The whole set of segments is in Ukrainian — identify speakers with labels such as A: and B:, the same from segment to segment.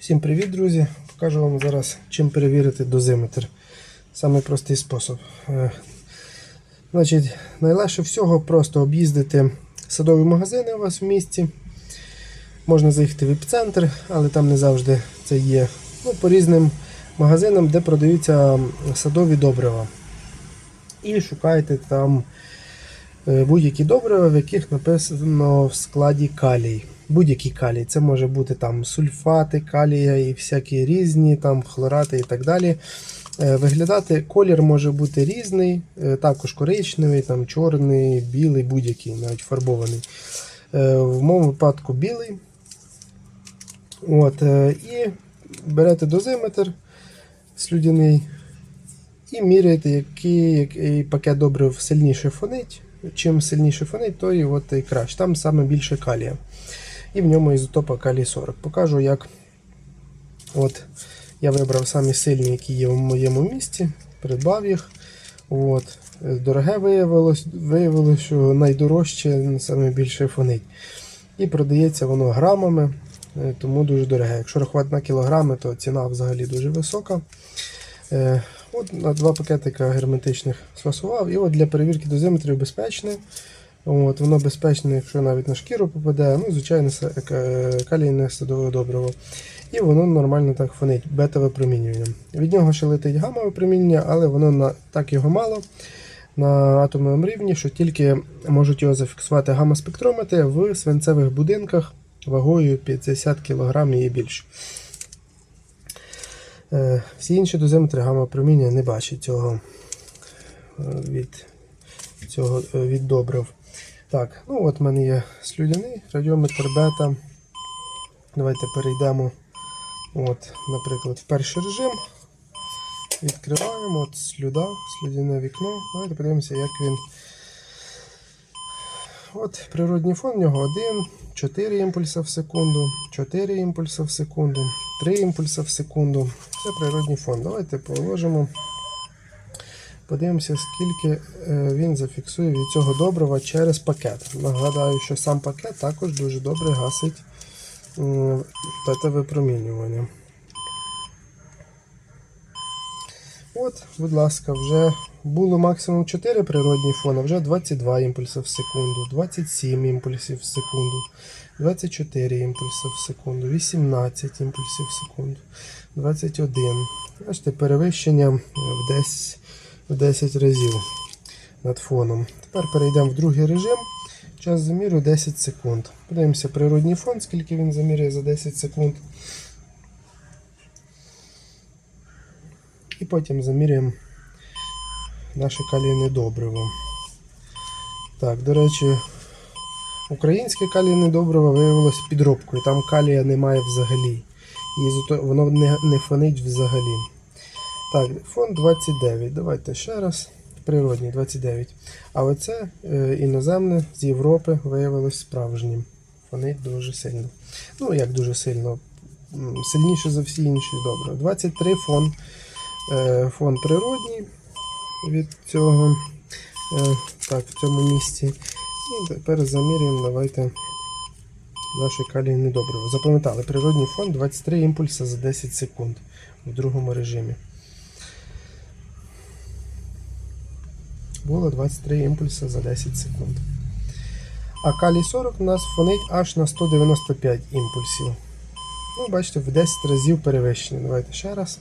A: Всім привіт, друзі! Покажу вам зараз, чим перевірити дозиметр. Самий простий спосіб. Е, Значить, найлегше всього просто об'їздити садові магазини у вас в місті. Можна заїхати в епіцентр, але там не завжди це є. Ну, по різним магазинам, де продаються садові добрива. І шукайте там е, будь-які добрива, в яких написано в складі калій. Будь-який калій. Це може бути там сульфати, калія і всякі різні, там хлорати і так далі. Е, Виглядати колір може бути різний, е, також коричневий, там, чорний, білий, будь-який, навіть фарбований. Е, В моєму випадку білий. От, і берете дозиметр слюдяний і міряєте, який, який пакет добрив сильніше фонить. Чим сильніше фонить, то і от і краще. Там саме більше калія. І в ньому ізотопа калій 40. Покажу, як от, я вибрав самі сильні, які є в моєму місті, придбав їх. От. Дороге виявилось, виявилось, що найдорожче саме більше фонить. І продається воно грамами, е, тому дуже дороге. Якщо рахувати на кілограми, то ціна взагалі дуже висока. Е, От на два пакетика герметичних сфасував. І от для перевірки дозиметрів безпечне. От, воно безпечне, якщо навіть на шкіру попаде, ну, звичайно, се- е, калійне садове добриво. І воно нормально так фонить, бета випромінювання. Від нього ще летить гамма випромінювання, але воно на, так його мало на атомному рівні, що тільки можуть його зафіксувати гамма-спектрометри в свинцевих будинках вагою 50 кг і більше. Е, Всі інші дозиметри гамма-проміння не бачать цього е, від, цього е, від добрив. Так, ну от в мене є слюдяний радіометр бета. Давайте перейдемо, от, наприклад, в перший режим. Відкриваємо от слюда, слюдяне вікно. Давайте подивимося, як він. От природній фон у нього 1, 4 імпульса в секунду, 4 імпульса в секунду, 3 імпульса в секунду. Це природній фон. Давайте положимо. Подивимося, скільки е, він зафіксує від цього добрива через пакет. Нагадаю, що сам пакет також дуже добре гасить м, бета-випромінювання. От, будь ласка, вже було максимум 4 природні фони, вже 22 імпульси в секунду, 27 імпульсів в секунду, 24 імпульси в секунду, 18 імпульсів в секунду, 21. Бачите, перевищення в 10, в 10 разів над фоном. Тепер перейдемо в другий режим. Час заміру 10 секунд. Подивимося природній фон, скільки він замірює за 10 секунд. І потім заміряємо наше калійне добриво. Так, до речі, українське калійне добриво виявилось підробкою. Там калія немає взагалі. І воно не, фонить взагалі. Так, фон 29. Давайте ще раз. Природній 29. А оце е, іноземне з Європи виявилось справжнім. Фонить дуже сильно. Ну, як дуже сильно. Сильніше за всі інші добре. 23 фон е, фон природній від цього е, так, в цьому місці. І тепер замірюємо, давайте наше калійне добриво. Запам'ятали, природній фон 23 імпульси за 10 секунд в другому режимі. Було 23 імпульси за 10 секунд. А калій 40 у нас фонить аж на 195 імпульсів. Ну, бачите, в 10 разів перевищення. Давайте ще раз.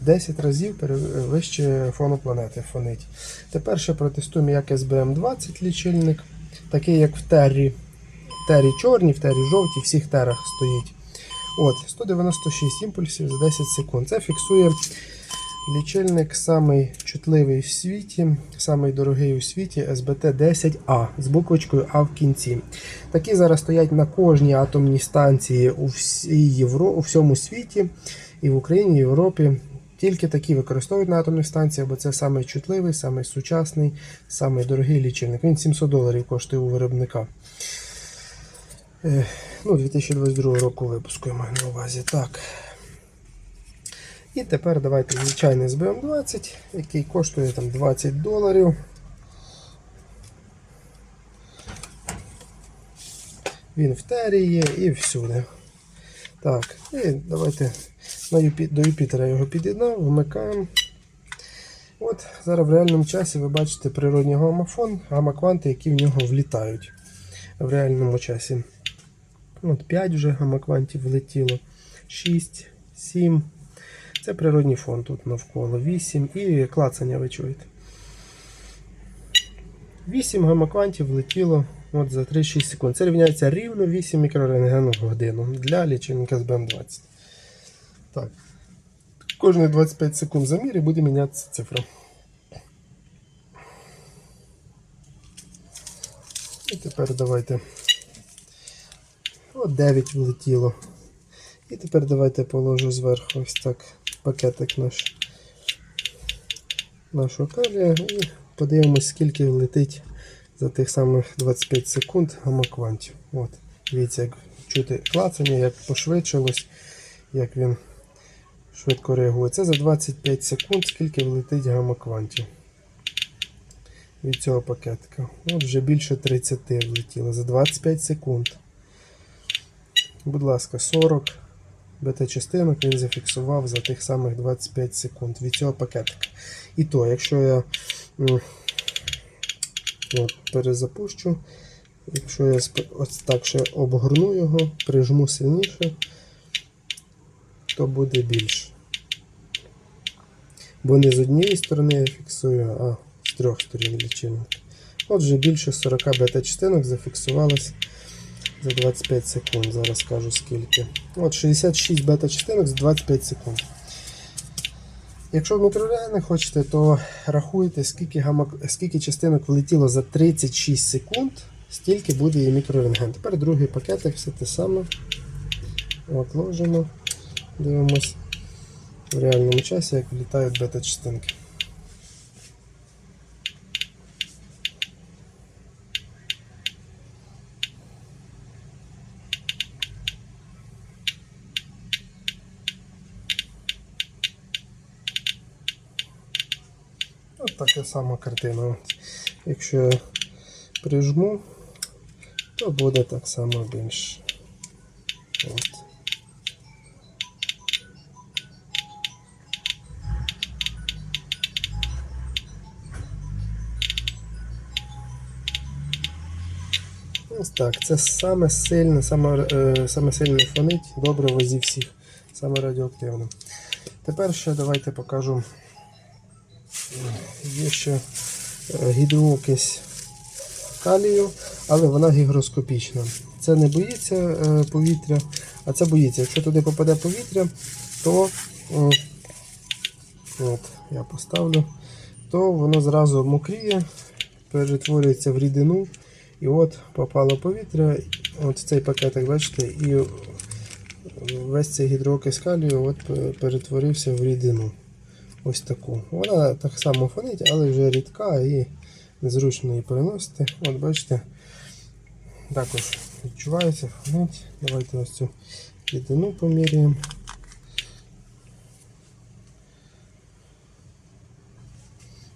A: 10 разів перевищує фону планети фонить. Тепер ще протестуємо як SBM20 лічильник, такий як в Террі. В Террі чорні, в Террі жовті, в всіх терах стоїть. От, 196 імпульсів за 10 секунд. Це фіксує лічильник самий чутливий в світі, самий дорогий у світі SBT10A з буквочкою А в кінці. Такі зараз стоять на кожній атомній станції у, всій Євро, у всьому світі і в Україні, і в Європі. Тільки такі використовують на атомних станціях, бо це самий чутливий, самий сучасний, самий дорогий лічильник. Він 700 доларів коштує у виробника. Ну, 2022 року випуску я маю на увазі. Так. І тепер давайте звичайний збм 20 який коштує там 20 доларів. Він в терії і всюди. Так, і давайте на Юпі... до Юпітера його під'єднав, вмикаємо. От зараз в реальному часі ви бачите природній гамафон, гамакванти, які в нього влітають в реальному часі. От 5 вже гамаквантів влетіло, 6, 7. Це природній фон тут навколо 8 і клацання ви чуєте. 8 гамаквантів влетіло от за 3-6 секунд. Це рівняється рівно 8 мікрорентген в годину для лічильника з БМ20. Так. Кожні 25 секунд замір і буде мінятися цифра. І тепер давайте. От 9 влетіло. І тепер давайте положу зверху ось так пакетик наш нашого калія і подивимось, скільки летить за тих самих 25 секунд гамаквантів. От, дивіться, як чути клацання, як пошвидшилось, як він швидко реагує. Це за 25 секунд, скільки влетить гамаквантів від цього пакетика. От вже більше 30 влетіло за 25 секунд. Будь ласка, 40 бета-частинок він зафіксував за тих самих 25 секунд від цього пакетика. І то, якщо я от, перезапущу, якщо я ось так ще обгорну його, прижму сильніше, то буде більше. Бо не з однієї сторони я фіксую, а з трьох сторін лічильника. Отже, більше 40 бета-частинок зафіксувалось за 25 секунд. Зараз скажу скільки. От 66 бета-частинок за 25 секунд. Якщо в мікрорентгени хочете, то рахуйте, скільки, гамак... скільки частинок влетіло за 36 секунд, стільки буде і мікрорентген. Тепер другий пакетик, все те саме. От, ложимо, дивимось в реальному часі, як влітають бета-частинки. Така сама картина. Якщо я прижму, то буде так само більше. От. Ось так, це саме сильне, саме, е, саме сильне фонить добриво зі всіх, саме радіоактивне. Тепер ще давайте покажу. Є ще е, гідроокись калію, але вона гігроскопічна. Це не боїться е, повітря, а це боїться. Якщо туди попаде повітря, то е, от, я поставлю, то воно зразу мокріє, перетворюється в рідину. І от попало повітря, от цей пакетик, бачите, і весь цей гідроокись калію от перетворився в рідину. Ось таку. Вона так само фонить, але вже рідка і незручно її переносити. От бачите, також відчувається, фонить. Давайте ось цю рідину поміряємо.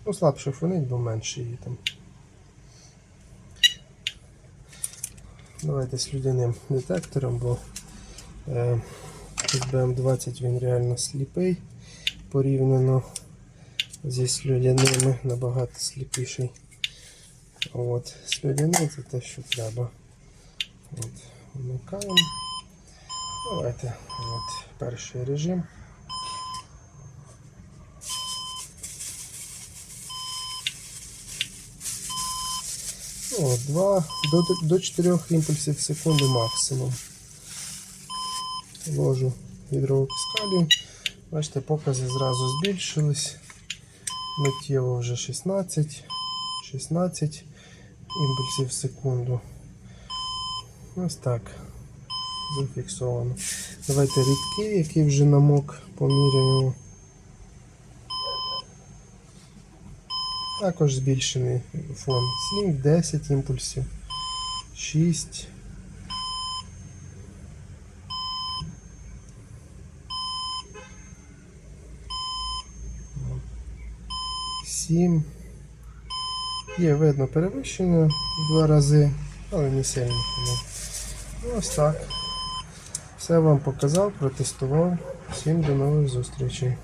A: Ну, слабше фонить, бо менше її там. Давайте з людяним детектором, бо е, з BM20 він реально сліпий порівняно зі слюдяними набагато сліпіший. От, слюдяний це те, що треба. От, вмикаємо. Давайте от, перший режим. О, 2 до, до 4 імпульсів в секунду максимум. Ложу гідроокискалію. Бачите, покази зразу збільшились. Миттєво вже 16, 16 імпульсів в секунду. Ось так. Зафіксовано. Давайте рідкий, який вже намок, поміряємо. Також збільшений фон. 7, 10 імпульсів. 6. Сім. Є видно перевищення в два рази, але не сильно. Ну, Ось так. Все вам показав, протестував. Всім до нових зустрічей.